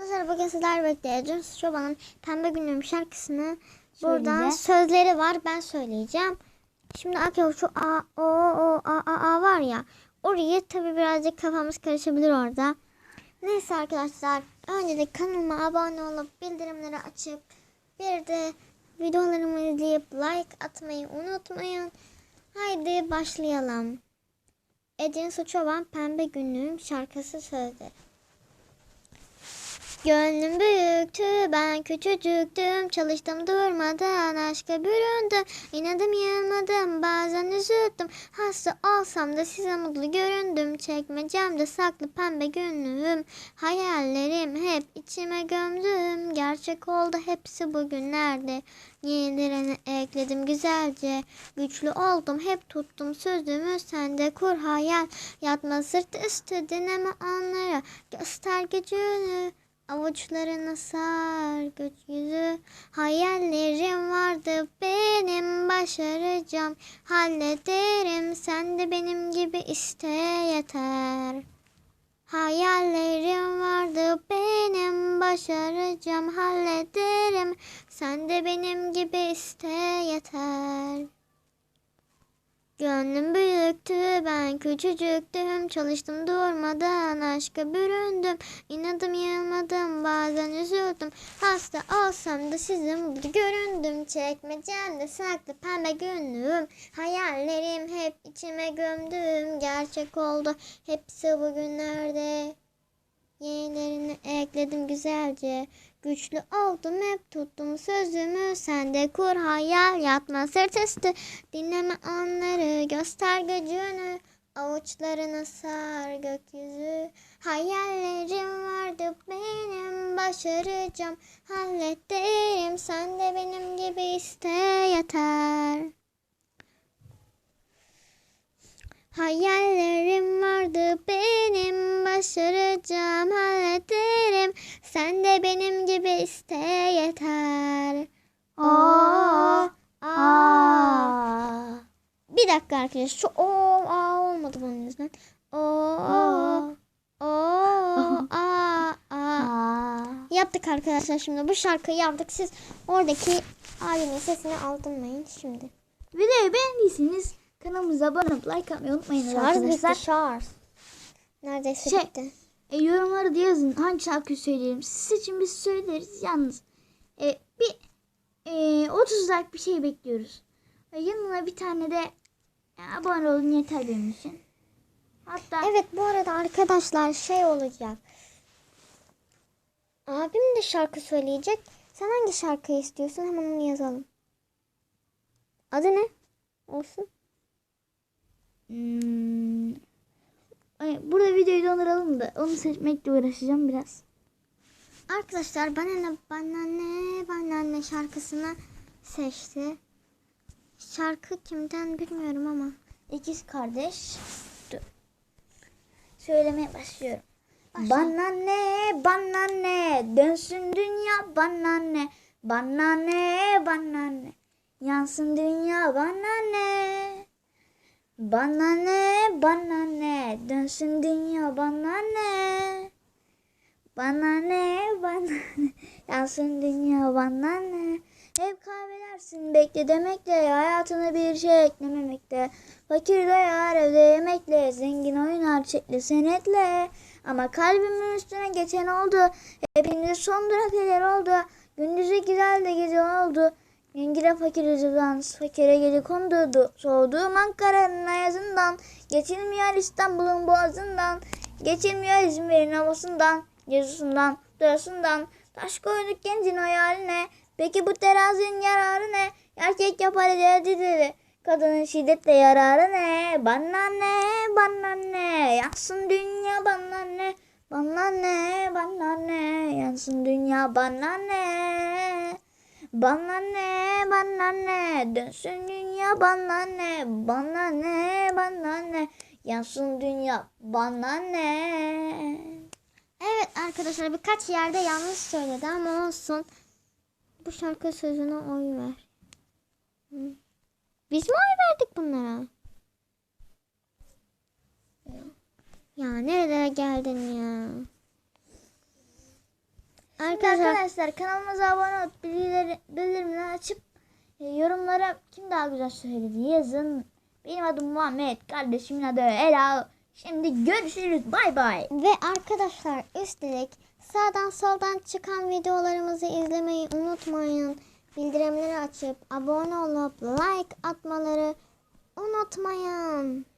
Arkadaşlar bugün sizlerle birlikte Ecun Şoban'ın Pembe Günüm şarkısını buradan sözleri var ben söyleyeceğim. Şimdi arkadaşlar şu A, O, O, A, A, A var ya orayı tabi birazcık kafamız karışabilir orada. Neyse arkadaşlar önce de kanalıma abone olup bildirimleri açıp bir de videolarımı izleyip like atmayı unutmayın. Haydi başlayalım. Ecin Suçovan Pembe Günlüğüm şarkısı sözleri. Gönlüm büyüktü ben küçücüktüm. Çalıştım durmadan aşka büründüm. İnadım yılmadım bazen üzüldüm. Hasta olsam da size mutlu göründüm. Çekmecemde saklı pembe günlüğüm. Hayallerim hep içime gömdüm. Gerçek oldu hepsi bugünlerde yenilerini ekledim güzelce. Güçlü oldum hep tuttum sözümü. Sen de kur hayal. Yatma sırt üstü dinleme onlara. Göster gücünü Avuçlarına sar gökyüzü Hayallerim vardı benim başaracağım. Hallederim sen de benim gibi iste yeter. Hayallerim vardı benim başaracağım. Hallederim sen de benim gibi iste yeter Gönlüm büyüktü ben küçücüktüm. Çalıştım durmadan aşka büründüm. İnadım yılmadım bazen üzüldüm. Hasta olsam da size mutlu göründüm. Çekmecemde saklı pembe günlüğüm. Hayallerim hep içime gömdüm. Gerçek oldu hepsi bugünlerde. Yenilerini ekledim güzelce. Güçlü oldum hep tuttum sözümü. Sen de kur hayal yatma sırt üstü. Dinleme onları göster gücünü. Avuçlarına sar gökyüzü. Hayallerim vardı benim başaracağım. Hallederim sen de benim gibi iste yeter. Hayallerim vardı benim başaracağım hallederim sen de benim gibi iste yeter. Oo, aa. Bir dakika arkadaşlar şu o a olmadı bunun yüzünden. O o a a. Yaptık arkadaşlar şimdi bu şarkıyı yaptık. Siz oradaki abimin sesini aldırmayın şimdi. Videoyu beğendiyseniz kanalımıza abone olup like atmayı unutmayın Şarj arkadaşlar. bitti şarj. Neredeyse Şey- bitti. E, yorumlara da yazın hangi şarkıyı söyleyelim. Siz için biz söyleriz yalnız. E, bir e, 30 like bir şey bekliyoruz. Ve yanına bir tane de e, abone olun yeter benim için. Hatta Evet bu arada arkadaşlar şey olacak. Abim de şarkı söyleyecek. Sen hangi şarkıyı istiyorsun hemen onu yazalım. Adı ne? Olsun. hmm, burada videoyu donduralım da onu seçmekle uğraşacağım biraz. Arkadaşlar bana ne bana ne bana ne şarkısını seçti. Şarkı kimden bilmiyorum ama. İkiz kardeş. Dur. Söylemeye başlıyorum. Başla. Bana ne, bana ne, dönsün dünya bana ne, bana ne, bana ne, yansın dünya bana ne. Bana ne, bana ne, dönsün dünya bana ne. Bana ne, bana ne, yansın dünya bana ne. Hep kaybedersin bekle demekle, hayatına bir şey eklememekle. Fakir doyar evde yemekle, zengin oynar çekle senetle. Ama kalbimin üstüne geçen oldu, hepiniz son durak oldu. Gündüzü güzel de. Yengire fakir dans, fakire gece kondu. Du- Soğuduğum Ankara'nın ayazından, geçilmiyor İstanbul'un boğazından. Geçilmiyor İzmir'in havasından, yazısından, durasından. Taş koyduk gencin hayaline. Peki bu terazinin yararı ne? Erkek yapar eder dedi. Kadının şiddetle yararı ne? Bana ne? Bana ne? Yansın dünya bana ne? Bana ne? Bana ne? Yansın dünya bana ne? Bana ne? Bana ne? Dönsün dünya bana ne? Bana ne? Bana ne? Yansın dünya bana ne? Evet arkadaşlar birkaç yerde yanlış söyledi ama olsun. Bu şarkı sözüne oy ver. Biz mi oy verdik bunlara? Ya nerelere geldin ya? Şimdi arkadaşlar. kanalımıza abone olup bilgileri, bildirimleri açıp e, yorumlara kim daha güzel söyledi yazın. Benim adım Muhammed. Kardeşimin adı Ela. Şimdi görüşürüz. Bay bay. Ve arkadaşlar üstelik sağdan soldan çıkan videolarımızı izlemeyi unutmayın. Bildirimleri açıp abone olup like atmaları unutmayın.